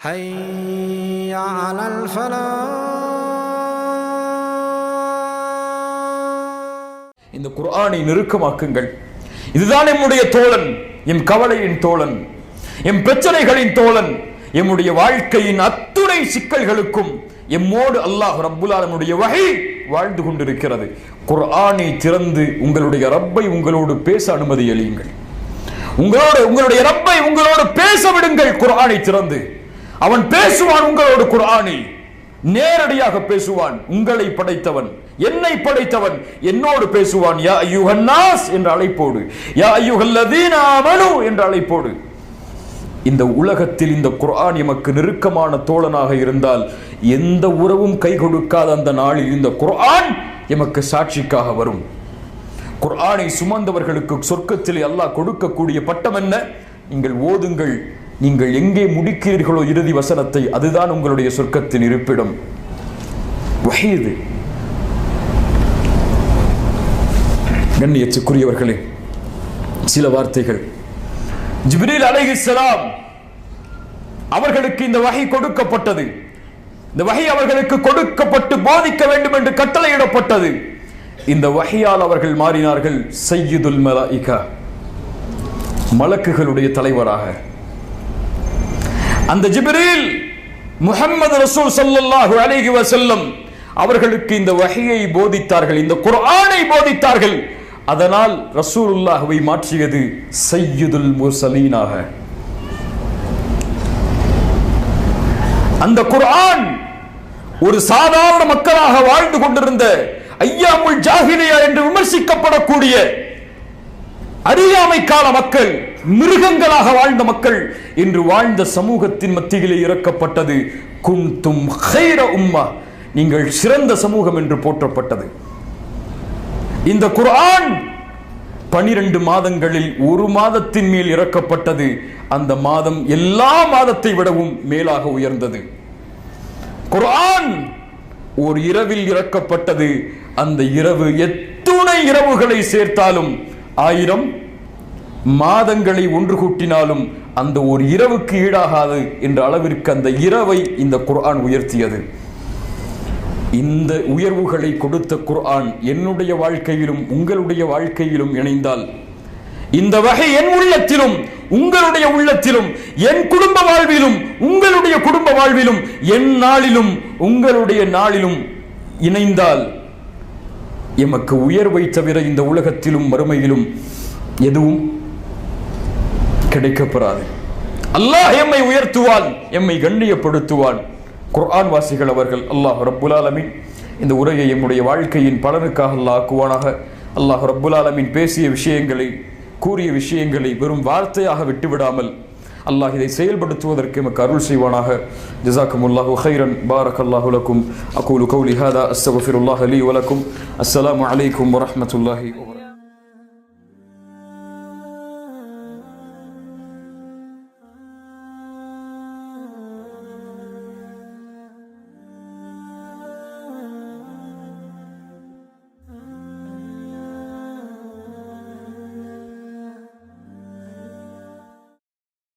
حي على الفلاح இந்த குர்ஆனை நெருக்கமாக்குங்கள் இதுதான் எம்முடைய தோழன் எம் கவலையின் தோழன் எம் பிரச்சனைகளின் தோழன் எம்முடைய வாழ்க்கையின் அத்துணை சிக்கல்களுக்கும் எம்மோடு அல்லாஹ் ரப்புல் ஆலமுடைய வகை வாழ்ந்து கொண்டிருக்கிறது குர்ஆனை திறந்து உங்களுடைய ரப்பை உங்களோடு பேச அனுமதி அளியுங்கள் உங்களோடு உங்களுடைய ரப்பை உங்களோடு பேச விடுங்கள் குர்ஆனை திறந்து அவன் பேசுவான் உங்களோடு குரானில் நேரடியாக பேசுவான் உங்களை படைத்தவன். என்னை படைத்தவன் என்னோடு பேசுவான். யா ஐயுஹன்னாஸ் என்ற அழைப்போடு. யா ஐயுஹல்லதீன ஆமனு என்ற அழைப்போடு. இந்த உலகத்தில் இந்த குர்ஆன் எமக்கு நெருக்கமான தோழனாக இருந்தால் எந்த உறவும் கை கொடுக்காத அந்த நாளில் இந்த குர்ஆன் எமக்கு சாட்சிக்காக வரும். குர்ஆனை சுமந்தவர்களுக்கு சொர்க்கத்தில் அல்லாஹ் கொடுக்கக்கூடிய பட்டம் என்ன? நீங்கள் ஓதுங்கள். நீங்கள் எங்கே முடிக்கிறீர்களோ இறுதி வசனத்தை அதுதான் உங்களுடைய சொர்க்கத்தின் இருப்பிடம். வஹீது. கண்ணியத்துக்குரியவர்களே சில வார்த்தைகள். ஜிப்ரீல் அலைஹிஸ்ஸலாம் அவர்களுக்கு இந்த வகை கொடுக்கப்பட்டது. இந்த வகை அவர்களுக்கு கொடுக்கப்பட்டு போதிக்க வேண்டும் என்று கட்டளையிடப்பட்டது. இந்த வகையால் அவர்கள் மாறினார்கள் சையீதுல் மலாயிகா மலக்குகளுடைய தலைவராக. அந்த ஜிபிரில் முகமது ரசூல் சல்லாஹு அலிஹி வசல்லம் அவர்களுக்கு இந்த வகையை போதித்தார்கள் இந்த குர்ஆனை போதித்தார்கள். அதனால் ரசூலுல்லாஹுவை மாற்றியது சையீதுல் முர்சலீனாக அந்த குர்ஆன் ஒரு சாதாரண மக்களாக வாழ்ந்து கொண்டிருந்த ஐயாமுல் ஜாஹிலியா என்று விமர்சிக்கப்படக்கூடிய அறியாமை கால மக்கள் மிருகங்களாக வாழ்ந்த மக்கள் இன்று வாழ்ந்த சமூகத்தின் மத்தியிலே இறக்கப்பட்டது. குந்தும் ஹைர உம்மா. நீங்கள் சிறந்த சமூகம் என்று போற்றப்பட்டது. இந்த குரான் பனிரெண்டு மாதங்களில் ஒரு மாதத்தின் மேல் இறக்கப்பட்டது. அந்த மாதம் எல்லா மாதத்தை விடவும் மேலாக உயர்ந்தது. குரான் ஒரு இரவில் இறக்கப்பட்டது. அந்த இரவு எத்துணை இரவுகளை சேர்த்தாலும் ஆயிரம் மாதங்களை ஒன்று கூட்டினாலும் அந்த ஒரு இரவுக்கு ஈடாகாது என்ற அளவிற்கு அந்த இரவை இந்த குர்ஆன் உயர்த்தியது. இந்த உயர்வுகளை கொடுத்த குர்ஆன் என்னுடைய வாழ்க்கையிலும் உங்களுடைய வாழ்க்கையிலும் இணைந்தால் இந்த வகை என் உள்ளத்திலும் உங்களுடைய உள்ளத்திலும் என் குடும்ப வாழ்விலும் உங்களுடைய குடும்ப வாழ்விலும் என் நாளிலும் உங்களுடைய நாளிலும் இணைந்தால் எமக்கு உயர்வை தவிர இந்த உலகத்திலும் மறுமையிலும் எதுவும் கிடைக்கப்படாது அல்லாஹ் எம்மை உயர்த்துவான் எம்மை கண்ணியப்படுத்துவான். குர்ஆன் வாசிகள் அவர்கள் அல்லாஹ் ரப்புல் ஆலமின். இந்த உரையை எம்முடைய வாழ்க்கையின் பலனுக்காக அல்லாஹ் ஆக்குவானாக. அல்லாஹ் ரப்புல் ஆலமின் பேசிய விஷயங்களை கூறிய விஷயங்களை வெறும் வார்த்தையாக விட்டுவிடாமல் அல்லாஹ் இதை செயல்படுத்துவதற்கு எமக்கு அருள் செய்வானாக. ஜிசாக்கும் அல்லாஹு ஹைரன் பாரக் அல்லாஹு லக்கும். அகூலு கௌலி ஹாதா அஸ்தகுஃபிருல்லாஹ் அலி வலக்கும் அஸ்ஸலாமு அலைக்கும் வரஹ்மத்துல்லாஹி